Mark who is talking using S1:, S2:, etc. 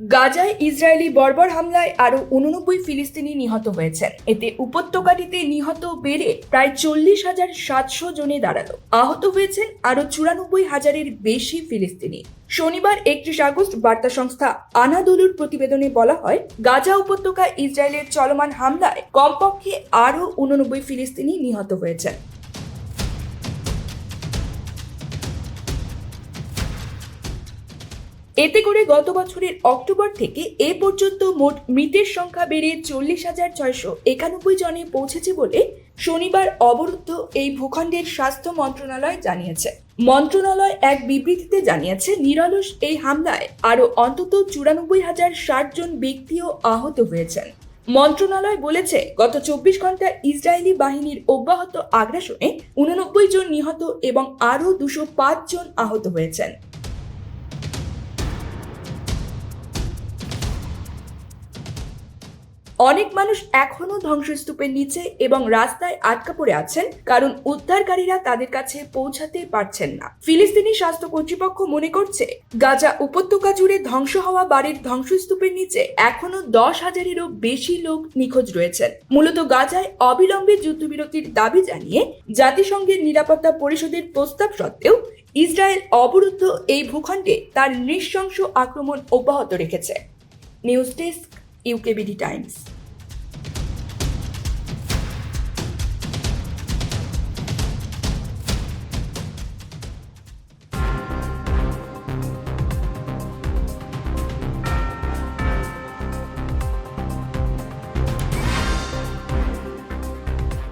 S1: গাজায় ইসরায়েলি বর্বর হামলায় আরও উননব্বই ফিলিস্তিনি নিহত হয়েছেন। এতে উপত্যকাটিতে নিহত বেড়ে প্রায় চল্লিশ হাজার সাতশো জনে দাঁড়াল। আহত হয়েছেন আরও চুরানব্বই হাজারের বেশি ফিলিস্তিনি। শনিবার একত্রিশ আগস্ট বার্তা সংস্থা আনাদুলুর প্রতিবেদনে বলা হয়, গাজা উপত্যকায় ইসরায়েলের চলমান হামলায় কমপক্ষে আরও উননব্বই ফিলিস্তিনি নিহত হয়েছেন। এতে করে গত বছরের অক্টোবর থেকে এ পর্যন্ত মোট মৃতের সংখ্যা বেড়ে চল্লিশ হাজার ছয়শো একানব্বই জনে পৌঁছেছে বলে শনিবার অবরুদ্ধ এই ভূখণ্ডের স্বাস্থ্য মন্ত্রণালয় জানিয়েছে। মন্ত্রণালয় এক বিবৃতিতে জানিয়েছে, নিরলস এই হামলায় আরও অন্তত চুরানব্বই হাজার ষাট জন ব্যক্তিও আহত হয়েছেন। মন্ত্রণালয় বলেছে, গত চব্বিশ ঘণ্টা ইসরায়েলি বাহিনীর অব্যাহত আগ্রাসনে উননব্বই জন নিহত এবং আরও দুশো জন আহত হয়েছেন। অনেক মানুষ এখনও ধ্বংসস্তূপের নিচে এবং রাস্তায় আটকা পড়ে আছেন, কারণ উদ্ধারকারীরা তাদের কাছে পৌঁছাতে পারছেন না। ফিলিস্তিনি স্বাস্থ্য কর্তৃপক্ষ মনে করছে, গাজা উপত্যকা জুড়ে ধ্বংস হওয়া বাড়ির ধ্বংসস্তূপের নিচে এখনও দশ হাজারেরও বেশি লোক নিখোঁজ রয়েছেন। মূলত গাজায় অবিলম্বে যুদ্ধবিরতির দাবি জানিয়ে জাতিসংঘের নিরাপত্তা পরিষদের প্রস্তাব সত্ত্বেও ইসরায়েল অবরুদ্ধ এই ভূখণ্ডে তার নৃশংস আক্রমণ অব্যাহত রেখেছে। News desk UKBD Times.